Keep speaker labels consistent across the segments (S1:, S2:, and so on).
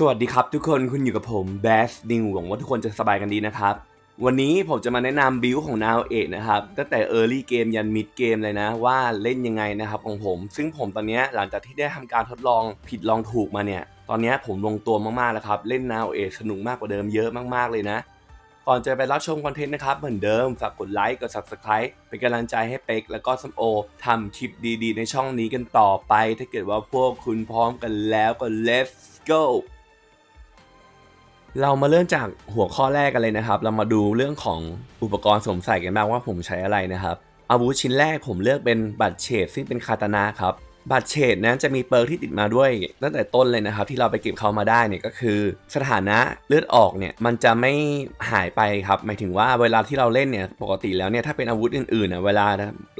S1: สวัสดีครับทุกคนคุณอยู่กับผมแบสนิวหวังว่าทุกคนจะสบายกันดีนะครับ วันนี้ผมจะมาแนะนำบิลของนาวเอนะครับ ตั้งแต่ Early เกมยัน Mid เกมเลยนะ ว่าเล่นยังไงนะครับของผม ซึ่งผมตอนนี้หลังจากที่ได้ทำการทดลองผิดลองถูกมาเนี่ย ตอนนี้ผมลงตัวมากๆแล้วครับ เล่นนาวเอสนุกมากกว่าเดิมเยอะมากๆเลยนะ ก่อนจะไปรับชมคอนเทนต์นะครับเหมือนเดิมฝากกดไลค์กด Subscribe เป็นกำลังใจให้เป็กแล้วก็สมโอทำคลิปดีๆ ในช่องนี้กันต่อไป ถ้าเกิดว่าพวกคุณพร้อมกันแล้วก็ let's go เรามาเริ่มจากหัวข้อแรกกันเลยนะครับ เรามาดูเรื่องของอุปกรณ์สวมใส่กันบ้างว่าผมใช้อะไรนะครับอาวุธชิ้นแรกผมเลือกเป็นบัตรเฉดซึ่งเป็นคาตานะครับบัตรเฉดนั้นจะมีเปิร์กที่ติดมาด้วยตั้งแต่ต้นเลยนะครับ ที่เราไปเก็บเขามาได้เนี่ยก็คือ สถานะเลือดออกเนี่ยมันจะไม่หายไปครับหมายถึงว่าเวลาที่เราเล่นเนี่ยปกติแล้วเนี่ยถ้าเป็นอาวุธอื่นๆน่ะเวลา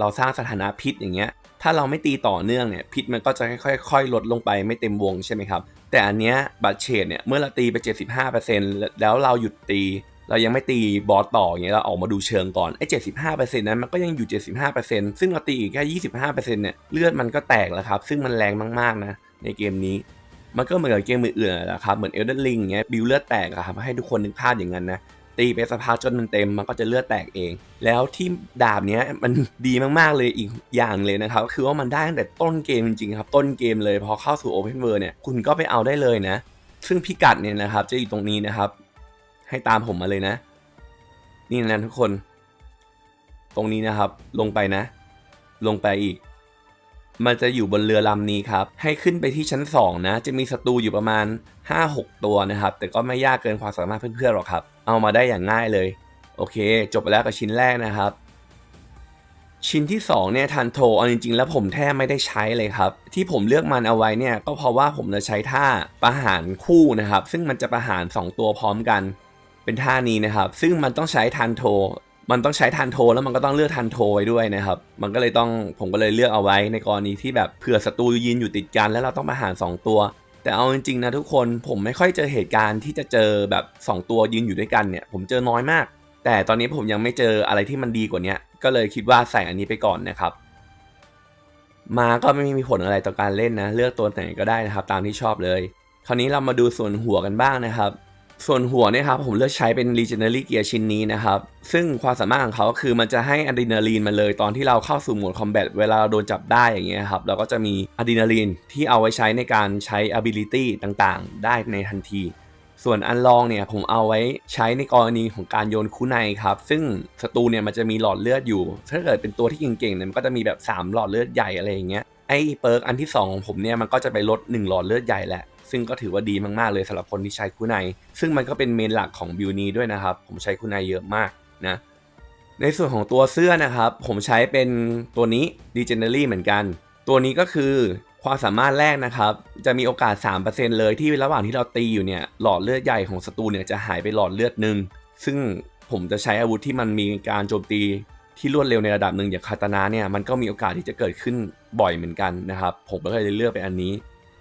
S1: เราสร้างสถานะพิษอย่างเงี้ยถ้าเราไม่ตีต่อเนื่องเนี่ยพิษมันก็จะค่อยๆลดลงไปไม่เต็มวงใช่ไหมครับแต่อันเนี้ยบัตรเฉดเนี่ยเมื่อเราตีไป 75%แล้วเราหยุดตี เรายังไม่ตีบอสต่ออย่างเงี้ยเราออกมาดูเชิงก่อนไอ้75%นั้นมันก็ยังอยู่75%ซึ่งเราตีอีกแค่25%เนี่ยเลือดมันก็แตกแล้วครับ ซึ่งมันแรงมากๆนะในเกมนี้มันก็เหมือนกับเกมอื่นๆนะครับ เหมือน Elden Ring เงี้ยบิวเลือดแตกอะครับให้ทุกคนนึกภาพอย่างนั้นนะ ตีไปสักพักจนมันเต็มมันก็จะเลือดแตกเอง แล้วที่ดาบเนี้ยมันดีมากๆเลยอีกอย่างเลยนะครับ คือว่ามันได้ตั้งแต่ต้นเกมจริงๆครับ ต้นเกมเลยพอเข้าสู่ Open World เนี่ยคุณก็ไปเอาได้เลยนะ ซึ่งพิกัดเนี่ยนะครับ จะอยู่ตรงนี้นะครับ ให้ตามผมมาเลยนะ นี่นะทุกคน ตรงนี้นะครับ ลงไปนะ ลงไปอีก มันจะอยู่บนเรือลำนี้ครับ ให้ขึ้นไปที่ชั้น 2 นะ จะมีศัตรูอยู่ประมาณ 5-6 ตัวนะครับ แต่ก็ไม่ยากเกินความสามารถเพื่อนๆหรอกครับ เอามาได้อย่างง่ายเลย โอเค จบไปแล้วกับชิ้นแรกนะครับ ชิ้นที่2เนี่ยทันโทเอาจริงๆ แล้วผมแทบไม่ได้ใช้เลยครับ ที่ผมเลือกมันเอาไว้เนี่ยก็เพราะว่าผมจะใช้ท่าประหารคู่นะครับ ซึ่งมันจะประหาร 2 ตัวพร้อมกัน เป็นท่านี้นะครับ ซึ่งมันต้องใช้ทันโท มันต้องใช้ทันโทแล้วมันก็ต้องเลือกทันโทไว้ด้วยนะครับ มันก็เลยต้องผมก็เลยเลือกเอาไว้ในกรณีที่แบบเผื่อศัตรูยืนอยู่ติดกันแล้วเราต้องประหาร 2 ตัว แต่เอาจริงๆนะทุกคนผมไม่ค่อยเจอเหตุการณ์ที่จะเจอแบบ 2 ตัวยืนอยู่ด้วยกันเนี่ย ผมเจอน้อยมาก แต่ตอนนี้ผมยังไม่เจออะไรที่มันดีกว่านี้ก็เลยคิดว่าใส่อันนี้ไปก่อนนะครับ มาก็ไม่มีผลอะไรต่อการเล่นนะ เลือกตัวไหนก็ได้นะครับ ตามที่ชอบเลย คราวนี้เรามาดูส่วนหัวกันบ้างนะครับ ส่วนหัวเนี่ยครับผมเลือกใช้เป็น Legendary Gear ชิ้นนี้นะครับ ซึ่งความสามารถของเขาคือมันจะให้อะดรีนาลีนมาเลยตอนที่เราเข้าสู่โหมดคอมแบทเวลาเราโดนจับได้อย่างเงี้ยครับ เราก็จะมีอะดรีนาลีนที่เอาไว้ใช้ในการใช้ ability ต่างๆ ได้ในทันที ส่วนอันลองเนี่ยผมเอาไว้ใช้ในกรณีของการโยนคู่ในครับ ซึ่งศัตรูเนี่ยมันจะมีหลอดเลือดอยู่ ถ้าเกิดเป็นตัวที่เก่งๆเนี่ยมันก็จะมีแบบ 3 หลอดเลือดใหญ่อะไรอย่างเงี้ยไอ้เปิร์กอันที่2ของผมเนี่ยมันก็จะไปลด1หลอดเลือดใหญ่แหละ ซึ่งก็ถือว่าดีมากๆเลยสำหรับคนที่ใช้คู่ในซึ่งมันก็เป็นเมนหลักของบิวนี้ด้วยนะครับ ผมใช้คู่ในเยอะมากนะในส่วนของตัวเสื้อนะครับ ผมใช้เป็นตัวนี้ Legendary เหมือนกัน ตัวนี้ก็คือความสามารถแรกนะครับ จะมีโอกาส 3%เลยที่ระหว่างที่เราตีอยู่เนี่ยหลอดเลือดใหญ่ของศัตรูเนี่ยจะหายไปหลอดเลือดหนึ่งซึ่งผมจะใช้อาวุธที่มันมีการโจมตีที่รวดเร็วในระดับหนึ่งอย่างคาตานะเนี่ยมันก็มีโอกาสที่จะเกิดขึ้นบ่อยเหมือนกันนะครับ ผมก็เลยเลือกไปอันนี้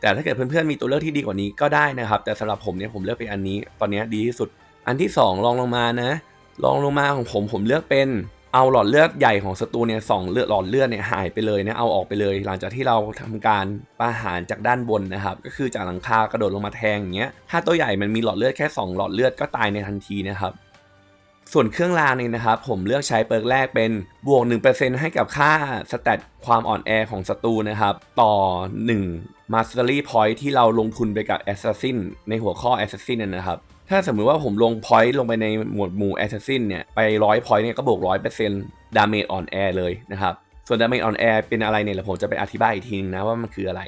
S1: แต่ถ้าเกิดเพื่อนๆมีตัวเลือกที่ดีกว่านี้ก็ได้นะครับ แต่สำหรับผมเนี่ยผมเลือกเป็นอันนี้ ตอนนี้ดีที่สุด อันที่สองลองลงมานะลองลงมาของผมผมเลือกเป็นเอาหลอดเลือดใหญ่ของศัตรูเนี่ยสองเลือดหลอดเลือดเนี่ยหายไปเลยนะเอาออกไปเลย หลังจากที่เราทำการประหารจากด้านบนนะครับ ก็คือจากหลังคากระโดดลงมาแทงอย่างเงี้ยถ้าตัวใหญ่มันมีหลอดเลือดแค่ 2 หลอดเลือดก็ตายในทันทีนะครับส่วนเครื่องรางเนี่ยนะครับผมเลือกใช้เปิร์กแรกเป็นบวก 1%ให้กับค่าสแตทความอ่อนแอของศัตรูนะครับ ต่อ 1 Mastery Point ที่เราลงทุนไปกับ Assassin ในหัวข้อ Assassin นนนะครับ ถ้าสมมติว่าผมลง point ลงไปในหมวดหมู่ Assassin เนี่ย ไป100 point เนี่ยก็บวก100%ดาเมจออนแอร์เลยนะครับ ส่วนดาเมจออนแอร์เป็นอะไรเนี่ยผมจะไปอธิบายอีกทีนึงนะว่ามันคืออะไร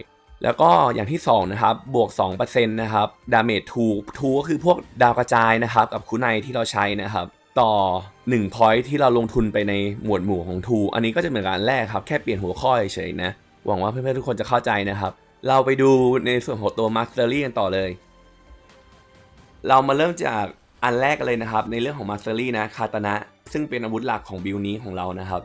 S1: แล้วก็อย่างที่ 2 นะครับ บวก2%นะครับดาเมจทูทูก็คือพวกดาวกระจายนะครับ กับคูไนที่เราใช้นะครับต่อ1 point ที่เราลงทุนไปในหมวดหมู่ของทูอันนี้ก็จะเหมือนกันแรกครับ แค่เปลี่ยนหัวข้อเฉยๆนะ หวังว่าเพื่อนๆทุกคนจะเข้าใจนะครับ เราไปดูในส่วนของตัว Mastery กันต่อเลย เรามาเริ่มจากอันแรกเลยนะครับ ในเรื่องของ Mastery นะคาตนะ ซึ่งเป็นอาวุธหลักของบิลนี้ของเรานะครับ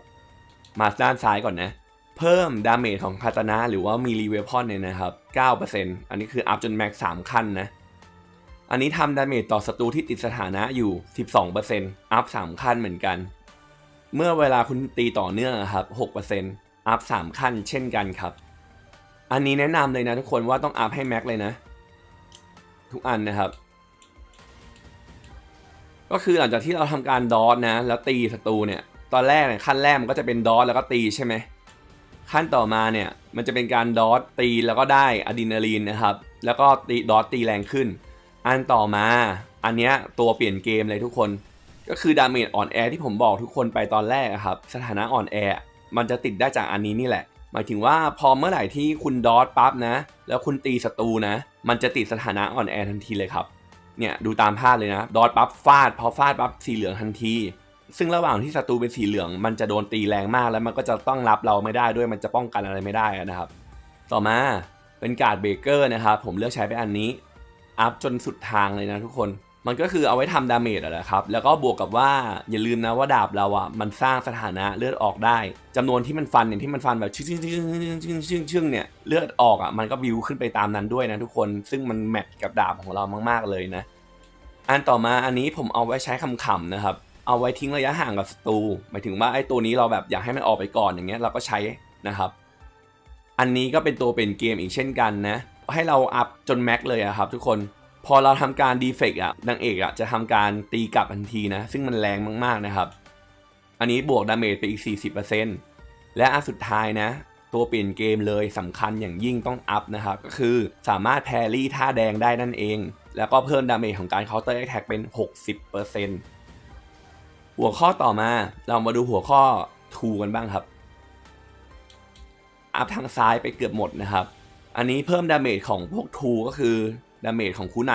S1: มาด้านซ้ายก่อนนะ เพิ่มดาเมจของคาตนะหรือว่ามีรีเวพอนเนี่ยนะครับ 9%อันนี้คืออัพจนแม็ก3ขั้นนะ อันนี้ทำดาเมจต่อศัตรูที่ติดสถานะอยู่ 12%อัพ3ขั้นเหมือนกัน เมื่อเวลาคุณตีต่อเนื่องครับ6%อัพ3ขั้นเช่นกันครับ อันนี้แนะนำเลยนะทุกคนว่าต้องอัพให้แม็กเลยนะ ทุกอันนะครับ ก็คือหลังจากที่เราทำการดอทนะ แล้วตีศัตรูเนี่ย ตอนแรกเนี่ยขั้นแรกมันก็จะเป็นดอทแล้วก็ตีใช่ไหมขั้นต่อมาเนี่ยมันจะเป็นการดอทตีแล้วก็ได้อะดรีนาลีนนะครับ แล้วก็ตีดอทตีแรงขึ้น อันต่อมาอันเนี้ยตัวเปลี่ยนเกมเลยทุกคน ก็คือดาเมจอ่อนแอที่ผมบอกทุกคนไปตอนแรกอะครับ สถานะอ่อนแอ มันจะติดได้จากอันนี้นี่แหละ หมายถึงว่าพอเมื่อไหร่ที่คุณดอทปั๊บนะ แล้วคุณตีศัตรูนะ มันจะติดสถานะอ่อนแอทันทีเลยครับ เนี่ยดูตามภาพเลยนะดอทปั๊บฟาดพอฟาดปั๊บสีเหลืองทันที ซึ่งระหว่างที่ศัตรูเป็นสีเหลือง มันจะโดนตีแรงมากแล้วมันก็จะต้องรับเราไม่ได้ด้วยมันจะป้องกันอะไรไม่ได้นะครับ ต่อมาเป็นการ์ดเบเกอร์นะครับผมเลือกใช้ไปอันนี้อัพจนสุดทางเลยนะทุกคน มันก็คือเอาไว้ทำดาเมจอะนะครับ แล้วก็บวกกับว่าอย่าลืมนะว่าดาบเราอะมันสร้างสถานะเลือดออกได้จำนวนที่มันฟันเนี่ยที่มันฟันแบบชึ่งชึ่งชึ่งชึ่งชึ่งชึ่งชึ่งเนี่ยเลือดออกอะมันก็บิวขึ้นไปตามนั้นด้วยนะทุกคนซึ่งมันแมทกับดาบของเรามากๆเลยนะ อันต่อมาอันนี้ผมเอาไว้ใช้คำๆนะครับ เอาไว้ทิ้งระยะห่างกับศัตรูหมายถึงว่าไอ้ตัวนี้เราแบบอยากให้มันออกไปก่อนอย่างเงี้ยเราก็ใช้นะครับ อันนี้ก็เป็นตัวเป็นเกมอีกเช่นกันนะให้เราอัพจนแม็กเลยอะครับทุกคน พอเราทำการดีเฟกต์อะนางเอกอะจะทำการตีกลับทันทีนะ ซึ่งมันแรงมากๆนะครับ อันนี้บวกดาเมจไปอีก 40%และอันสุดท้ายนะ ตัวเปลี่ยนเกมเลยสำคัญอย่างยิ่งต้องอัพนะครับ ก็คือสามารถแพรี่ท่าแดงได้นั่นเอง แล้วก็เพิ่มดาเมจของการเคาน์เตอร์แอ t แทกเป็น 60%หัวข้อต่อมาเรามาดูหัวข้อ2กันบ้างครับ อัพทางซ้ายไปเกือบหมดนะครับ อันนี้เพิ่มดาเมจของพวกทูก็คือ ดาเมจของคู่ใน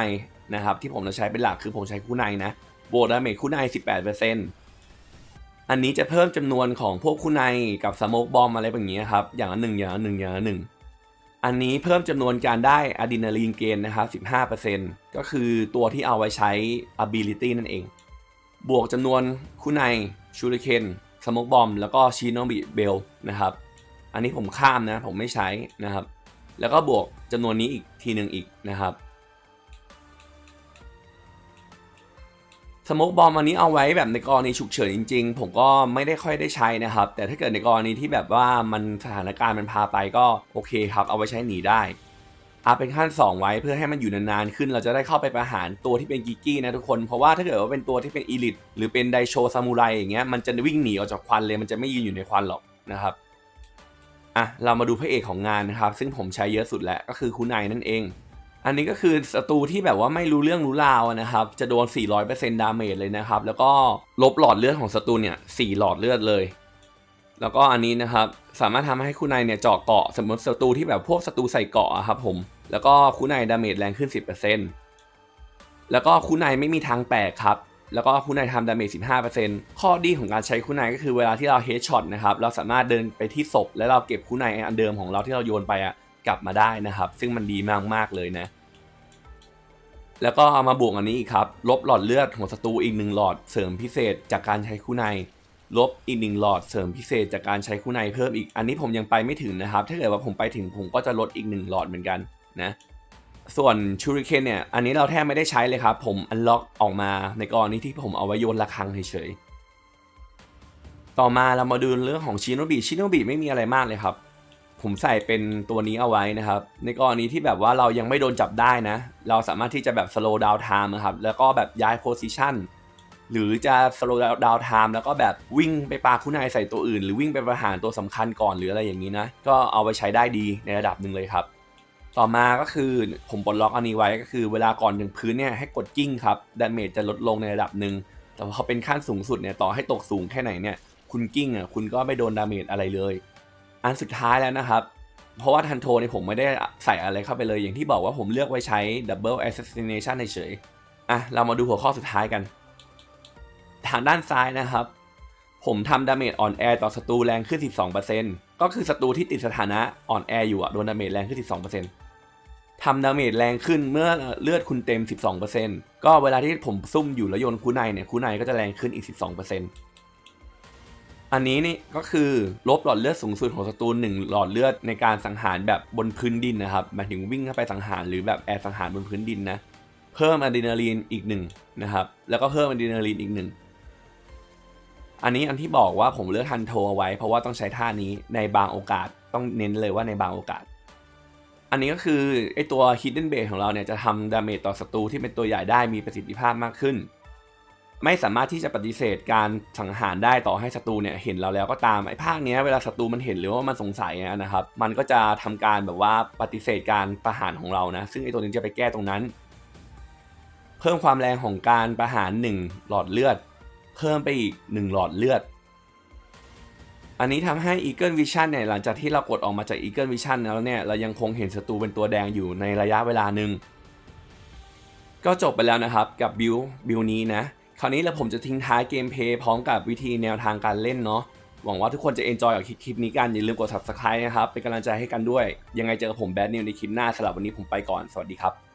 S1: นะครับที่ผมจะใช้เป็นหลักคือผมใช้คู่ในนะบวกดาเมจคู่ใน 18%อันนี้จะเพิ่มจำนวนของพวกคู่ในกับสโมกบอมอะไรแบบนี้ครับอย่างละหนึ่งอย่างละหนึ่งอย่างละหนึ่งอันนี้เพิ่มจำนวนการได้อะดรีนาลีนเกนนะครับ15%ก็คือตัวที่เอาไว้ใช้ ability นั่นเอง บวกจำนวนคู่ในชูริเคนสโมกบอมแล้วก็ชิโนบิเบลนะครับ อันนี้ผมข้ามนะผมไม่ใช้นะครับ แล้วก็บวกจำนวนนี้อีกทีหนึ่งอีกนะครับ สโมกบอมอันนี้เอาไว้แบบในกรณีฉุกเฉินจริง ๆ ผมก็ไม่ได้ค่อยได้ใช้นะครับ แต่ถ้าเกิดในกรณีที่แบบว่ามันสถานการณ์มันพาไปก็โอเคครับ เอาไว้ใช้หนีได้อาเป็นขั้น 2 ไว้เพื่อให้มันอยู่นานๆขึ้น เราจะได้เข้าไปประหารตัวที่เป็นกิกกี้นะทุกคน เพราะว่าถ้าเกิดว่าเป็นตัวที่เป็นอีลิทหรือเป็นไดโชซามูไรอย่างเงี้ยมันจะวิ่งหนีออกจากควันเลยมันจะไม่ยืนอยู่ในควันหรอกนะครับอะเรามาดูพระเอกของงานนะครับ ซึ่งผมใช้เยอะสุดแหละก็คือคุณนายนั่นเอง อันนี้ก็คือศัตรูที่แบบว่าไม่รู้เรื่องรู้ราวนะครับ จะโดน 400%ดาเมจเลยนะครับ แล้วก็ลบหลอดเลือดของศัตรูเนี่ย4หลอดเลือดเลย แล้วก็อันนี้นะครับสามารถทำให้คุณนายเนี่ยเจาะเกาะสมมติศัตรูที่แบบพวกศัตรูใส่เกาะอะครับผม แล้วก็คุณนายดาเมจแรงขึ้น 10%แล้วก็คุณนายไม่มีทางแตกครับแล้วก็คุณนายทำดาเมจ 15%ข้อดีของการใช้คุณนายก็คือเวลาที่เราเฮดช็อตนะครับ เราสามารถเดินไปที่ศพ แล้วเราเก็บคุณนายอันเดิมของเราที่เราโยนไปอะกลับมาได้นะครับ ซึ่งมันดีมาก ๆ เลยนะ แล้วก็เอามาบวกอันนี้อีกครับ ลบหลอดเลือดของศัตรูอีกหนึ่งหลอดเสริมพิเศษจากการใช้คู่ใน ลบอีกหนึ่งหลอดเสริมพิเศษจากการใช้คู่ในเพิ่มอีก อันนี้ผมยังไปไม่ถึงนะครับ ถ้าเกิดว่าผมไปถึงผมก็จะลดอีกหนึ่งหลอดเหมือนกันนะ ส่วนชูริเคนเนี่ย อันนี้เราแทบไม่ได้ใช้เลยครับ ผมอันล็อกออกมาในกรณีที่ผมเอาไว้โยนระฆังเฉยๆ ต่อมาเรามาดูเรื่องของชิโนบิ ชิโนบิไม่มีอะไรมากเลยครับ ผมใส่เป็นตัวนี้เอาไว้นะครับ ในกรณีที่แบบว่าเรายังไม่โดนจับได้นะ เราสามารถที่จะแบบ slow down time นะครับ แล้วก็แบบย้าย position หรือจะ slow down time แล้วก็แบบวิ่งไปปาคุณนายใส่ตัวอื่น หรือวิ่งไปประหารตัวสำคัญก่อนหรืออะไรอย่างนี้นะ ก็เอาไปใช้ได้ดีในระดับหนึ่งเลยครับ ต่อมาก็คือผมปลดล็อกอันนี้ไว้ก็คือเวลาก่อนถึงพื้นเนี่ยให้กดกิ้งครับดาเมจจะลดลงในระดับหนึ่งแต่พอเป็นขั้นสูงสุดเนี่ยต่อให้ตกสูงแค่ไหนเนี่ยคุณกิ้งอะคุณก็ไม่โดนดาเมจอะไรเลย อันสุดท้ายแล้วนะครับ เพราะว่าทันโทนี่ผมไม่ได้ใส่อะไรเข้าไปเลย อย่างที่บอกว่าผมเลือกไว้ใช้ Double Assassination เฉยๆอะ เรามาดูหัวข้อสุดท้ายกัน ทางด้านซ้ายนะครับ ผมทำดาเมจอ่อนแอต่อศัตรูแรงขึ้น 12%ก็คือศัตรูที่ติดสถานะอ่อนแออยู่อะโดนดาเมจแรงขึ้น 12%ทำดาเมจแรงขึ้นเมื่อเลือดคุณเต็ม 12%ก็เวลาที่ผมซุ่มอยู่แล้วโยนคูไนเนี่ยคูไนก็จะแรงขึ้นอีก 12% อันนี้นี่ก็คือลบหลอดเลือดสูงสุดของศัตรูหนึ่งหลอดเลือดในการสังหารแบบบนพื้นดินนะครับหมายถึงวิ่งเข้าไปสังหารหรือแบบแอบสังหารบนพื้นดินนะเพิ่มอะดรีนาลีนอีกหนึ่งนะครับแล้วก็เพิ่มอะดรีนาลีนอีกหนึ่งอันนี้อันที่บอกว่าผมเลือกทันโทเอาไว้ เพราะว่าต้องใช้ท่านี้ในบางโอกาสต้องเน้นเลยว่าในบางโอกาส อันนี้ก็คือไอตัว Hidden Base ของเราเนี่ยจะทำดาเมจต่อศัตรูที่เป็นตัวใหญ่ได้มีประสิทธิภาพมากขึ้น ไม่สามารถที่จะปฏิเสธการสังหารได้ต่อให้ศัตรูเนี่ยเห็นเราแล้วก็ตามไอ้ภาคเนี้ยเวลาศัตรูมันเห็นหรือว่ามันสงสัยนะครับ มันก็จะทำการแบบว่าปฏิเสธการประหารของเรานะ ซึ่งไอ้ตัวนี้จะไปแก้ตรงนั้น เพิ่มความแรงของการประหาร 1 หลอดเลือด เพิ่มไปอีก 1 หลอดเลือด อันนี้ทำให้ Eagle Vision เนี่ยหลังจากที่เรากดออกมาจาก Eagle Vision แล้วเนี่ยเรายังคงเห็นศัตรูเป็นตัวแดงอยู่ในระยะเวลาหนึ่งก็จบไปแล้วนะครับกับบิวบิวนี้นะ คราวนี้แล้วผมจะทิ้งท้ายเกมเพย์พร้อมกับวิธีแนวทางการเล่นเนาะหวังว่าทุกคนจะเอนจอยกับคลิปนี้กัน อย่าลืมกด subscribe นะครับ เป็นกำลังใจให้กันด้วย ยังไงเจอกับผมแบดนิวในคลิปหน้าสำหรับวันนี้ผมไปก่อน สวัสดีครับ